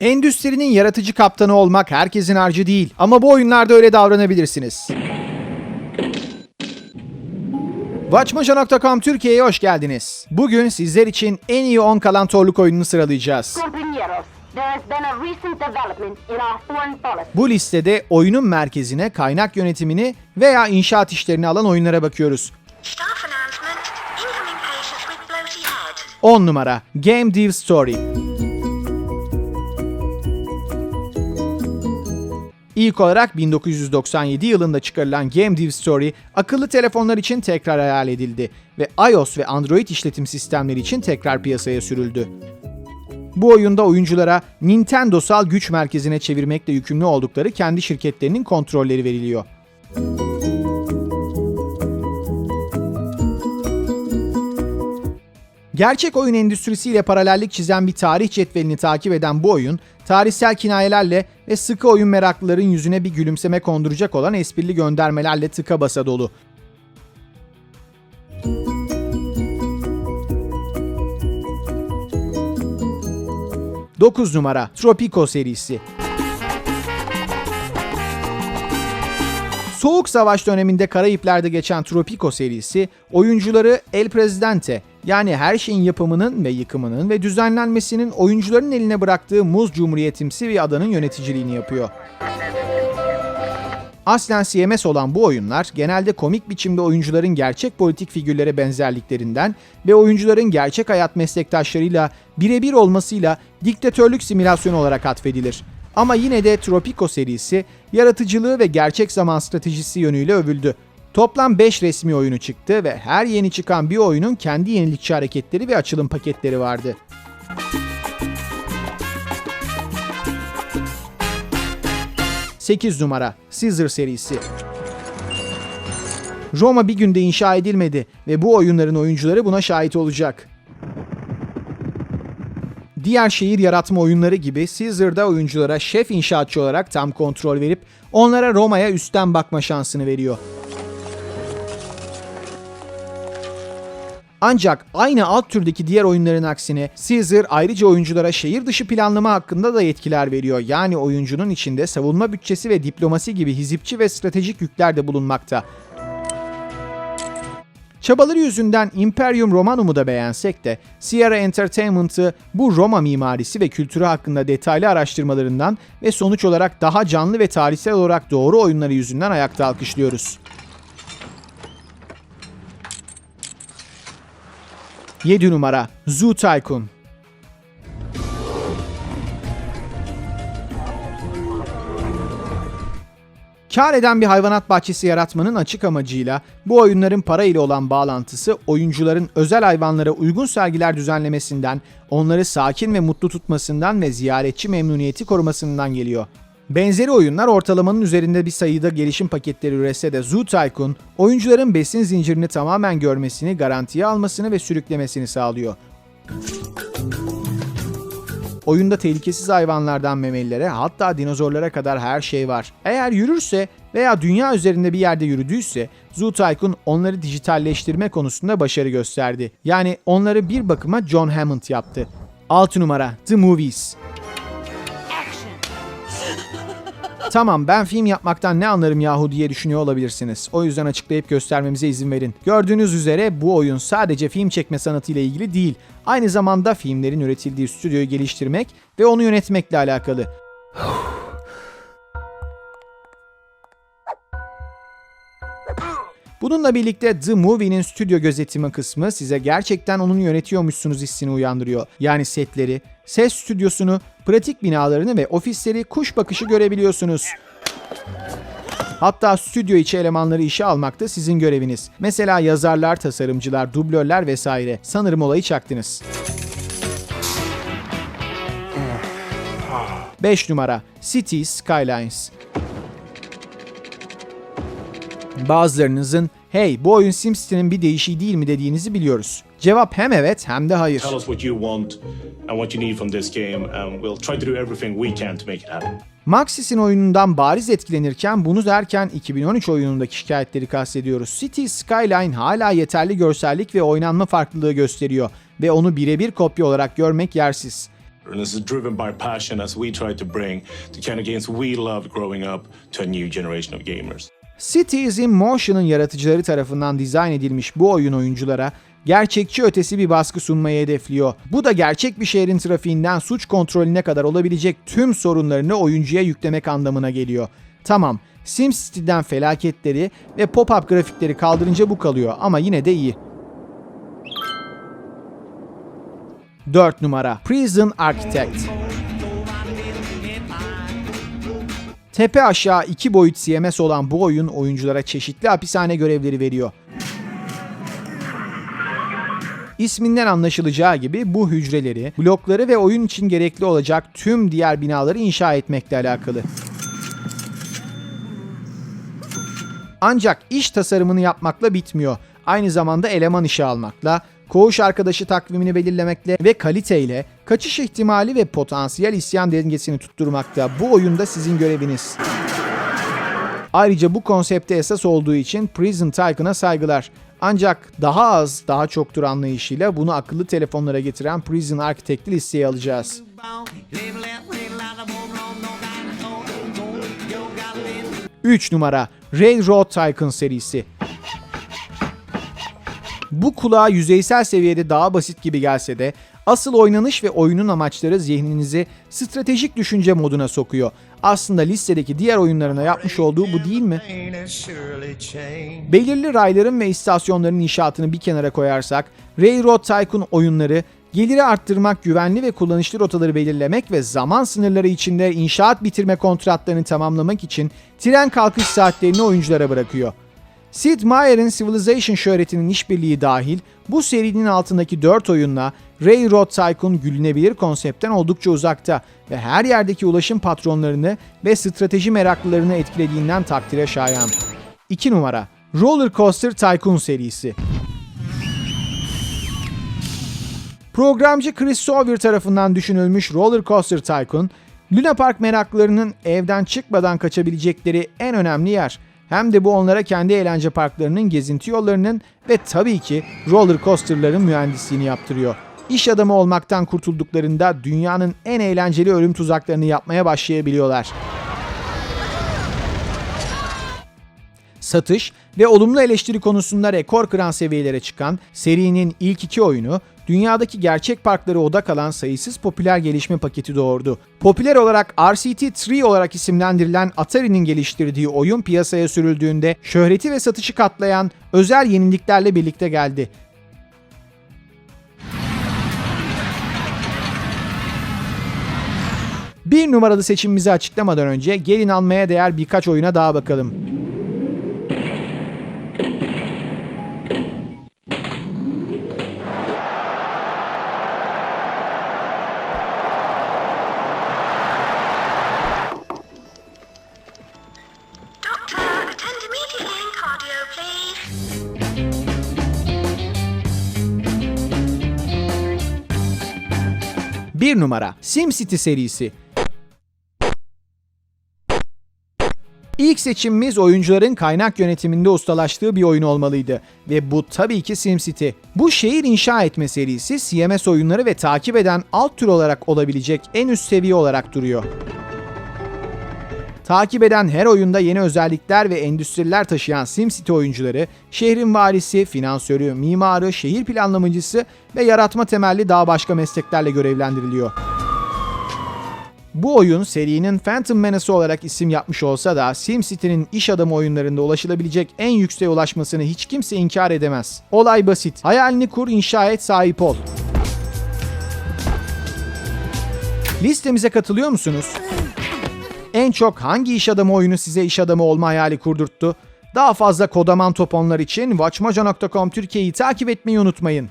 Endüstrinin yaratıcı kaptanı olmak herkesin harcı değil ama bu oyunlarda öyle davranabilirsiniz. Watchmojo.com Türkiye'ye hoş geldiniz. Bugün sizler için en iyi 10 kalan torluk oyununu sıralayacağız. Bu listede oyunun merkezine kaynak yönetimini veya inşaat işlerini alan oyunlara bakıyoruz. Staff announcement. Incoming patients with bloaty head. 10 numara Game Dev Story İlk olarak 1997 yılında çıkarılan Game Dev Story akıllı telefonlar için tekrar hayal edildi ve iOS ve Android işletim sistemleri için tekrar piyasaya sürüldü. Bu oyunda oyunculara Nintendosal güç merkezine çevirmekle yükümlü oldukları kendi şirketlerinin kontrolleri veriliyor. Gerçek oyun endüstrisiyle paralellik çizen bir tarih cetvelini takip eden bu oyun, tarihsel kinayelerle ve sıkı oyun meraklıların yüzüne bir gülümseme konduracak olan esprili göndermelerle tıka basa dolu. Dokuz numara Tropico serisi. Soğuk Savaş döneminde Karayipler'de geçen Tropico serisi, oyuncuları El Presidente yani her şeyin yapımının ve yıkımının ve düzenlenmesinin oyuncuların eline bıraktığı Muz Cumhuriyetimsi bir adanın yöneticiliğini yapıyor. Aslen CMS olan bu oyunlar genelde komik biçimde oyuncuların gerçek politik figürlere benzerliklerinden ve oyuncuların gerçek hayat meslektaşlarıyla birebir olmasıyla diktatörlük simülasyonu olarak atfedilir. Ama yine de Tropico serisi yaratıcılığı ve gerçek zaman stratejisi yönüyle övüldü. Toplam 5 resmi oyunu çıktı ve her yeni çıkan bir oyunun kendi yenilikçi hareketleri ve açılım paketleri vardı. Sekiz numara Caesar serisi. Roma bir günde inşa edilmedi ve bu oyunların oyuncuları buna şahit olacak. Diğer şehir yaratma oyunları gibi Caesar'da oyunculara şef inşaatçı olarak tam kontrol verip onlara Roma'ya üstten bakma şansını veriyor. Ancak aynı alt türdeki diğer oyunların aksine Caesar ayrıca oyunculara şehir dışı planlama hakkında da yetkiler veriyor. Yani oyuncunun içinde savunma bütçesi ve diplomasi gibi hizipçi ve stratejik yükler de bulunmakta. Çabaları yüzünden Imperium Romanum'u da beğensek de Sierra Entertainment'ı bu Roma mimarisi ve kültürü hakkında detaylı araştırmalarından ve sonuç olarak daha canlı ve tarihsel olarak doğru oyunları yüzünden ayakta alkışlıyoruz. 7 numara Zoo Tycoon Kar eden bir hayvanat bahçesi yaratmanın açık amacıyla bu oyunların para ile olan bağlantısı oyuncuların özel hayvanlara uygun sergiler düzenlemesinden, onları sakin ve mutlu tutmasından ve ziyaretçi memnuniyeti korumasından geliyor. Benzeri oyunlar ortalamanın üzerinde bir sayıda gelişim paketleri üretse de Zoo Tycoon, oyuncuların besin zincirini tamamen görmesini, garantiye almasını ve sürüklemesini sağlıyor. Oyunda tehlikesiz hayvanlardan memelilere hatta dinozorlara kadar her şey var. Eğer yürürse veya dünya üzerinde bir yerde yürüdüyse Zoo Tycoon onları dijitalleştirme konusunda başarı gösterdi. Yani onları bir bakıma John Hammond yaptı. 6 numara The Movies Tamam ben film yapmaktan ne anlarım yahu diye düşünüyor olabilirsiniz. O yüzden açıklayıp göstermemize izin verin. Gördüğünüz üzere bu oyun sadece film çekme sanatıyla ilgili değil. Aynı zamanda filmlerin üretildiği stüdyoyu geliştirmek ve onu yönetmekle alakalı. Bununla birlikte The Movie'nin stüdyo gözetimi kısmı size gerçekten onun yönetiyormuşsunuz hissini uyandırıyor. Yani setleri, ses stüdyosunu, pratik binalarını ve ofisleri kuş bakışı görebiliyorsunuz. Hatta stüdyo içi elemanları işe almak da sizin göreviniz. Mesela yazarlar, tasarımcılar, dublörler vesaire. Sanırım olayı çaktınız. 5 numara Cities Skylines Bazılarınızın hey bu oyun SimCity'nin bir değişiği değil mi dediğinizi biliyoruz. Cevap hem evet hem de hayır. Tell us what you want and what you need from this game, and we'll try to do everything we can to make it happen. Maxis'in oyunundan bariz etkilenirken bunu derken 2013 oyunundaki şikayetleri kastediyoruz. City Skyline hala yeterli görsellik ve oynanma farklılığı gösteriyor ve onu birebir kopya olarak görmek yersiz. And this is driven by passion as we try to bring the kind of games we loved growing up to a new generation of gamers. Cities in Motion'ın yaratıcıları tarafından dizayn edilmiş bu oyun oyunculara gerçekçi ötesi bir baskı sunmayı hedefliyor. Bu da gerçek bir şehrin trafiğinden suç kontrolüne kadar olabilecek tüm sorunlarını oyuncuya yüklemek anlamına geliyor. Tamam, SimCity'den felaketleri ve pop-up grafikleri kaldırınca bu kalıyor ama yine de iyi. 4 numara Prison Architect Tepe aşağı iki boyut CMS olan bu oyun oyunculara çeşitli hapishane görevleri veriyor. İsminden anlaşılacağı gibi bu hücreleri, blokları ve oyun için gerekli olacak tüm diğer binaları inşa etmekle alakalı. Ancak iş tasarımını yapmakla bitmiyor. Aynı zamanda eleman işe almakla, koğuş arkadaşı takvimini belirlemekle ve kaliteyle kaçış ihtimali ve potansiyel isyan dengesini tutturmakta bu oyunda sizin göreviniz. Ayrıca bu konsepte esas olduğu için Prison Tycoon'a saygılar. Ancak daha az, daha çoktur anlayışıyla bunu akıllı telefonlara getiren Prison Architect'i listeye alacağız. 3 numara Railroad Tycoon serisi. Bu kulağa yüzeysel seviyede daha basit gibi gelse de asıl oynanış ve oyunun amaçları zihninizi stratejik düşünce moduna sokuyor. Aslında listedeki diğer oyunlarına yapmış olduğu bu değil mi? Belirli rayların ve istasyonların inşaatını bir kenara koyarsak, Railroad Tycoon oyunları geliri arttırmak, güvenli ve kullanışlı rotaları belirlemek ve zaman sınırları içinde inşaat bitirme kontratlarını tamamlamak için tren kalkış saatlerini oyunculara bırakıyor. Sid Meier'in Civilization şöhretinin işbirliği dahil bu serinin altındaki 4 oyunla Railroad Tycoon gülünebilir konseptten oldukça uzakta ve her yerdeki ulaşım patronlarını ve strateji meraklılarını etkilediğinden takdire şayan. 2 numara Roller Coaster Tycoon serisi. Programcı Chris Sawyer tarafından düşünülmüş Roller Coaster Tycoon, Luna Park meraklılarının evden çıkmadan kaçabilecekleri en önemli yer. Hem de bu onlara kendi eğlence parklarının, gezinti yollarının ve tabii ki roller coasterların mühendisliğini yaptırıyor. İş adamı olmaktan kurtulduklarında dünyanın en eğlenceli ölüm tuzaklarını yapmaya başlayabiliyorlar. Satış ve olumlu eleştiri konusunda rekor kıran seviyelere çıkan serinin ilk iki oyunu dünyadaki gerçek parklara odak alan sayısız popüler gelişme paketi doğurdu. Popüler olarak RCT3 olarak isimlendirilen Atari'nin geliştirdiği oyun piyasaya sürüldüğünde şöhreti ve satışı katlayan özel yeniliklerle birlikte geldi. Bir numaralı seçimimizi açıklamadan önce gelin almaya değer birkaç oyuna daha bakalım. 1 numara SimCity serisi. İlk seçimimiz oyuncuların kaynak yönetiminde ustalaştığı bir oyun olmalıydı ve bu tabii ki SimCity. Bu şehir inşa etme serisi CMS oyunları ve takip eden alt tür olarak olabilecek en üst seviye olarak duruyor. Takip eden her oyunda yeni özellikler ve endüstriler taşıyan SimCity oyuncuları, şehrin varisi, finansörü, mimarı, şehir planlamacısı ve yaratma temelli daha başka mesleklerle görevlendiriliyor. Bu oyun serinin Phantom Menace olarak isim yapmış olsa da SimCity'nin iş adamı oyunlarında ulaşılabilecek en yükseğe ulaşmasını hiç kimse inkar edemez. Olay basit. Hayalini kur, inşa et, sahip ol. Listemize katılıyor musunuz? En çok hangi iş adamı oyunu size iş adamı olma hayali kurdurttu? Daha fazla kodaman toponlar için watchmojo.com Türkiye'yi takip etmeyi unutmayın.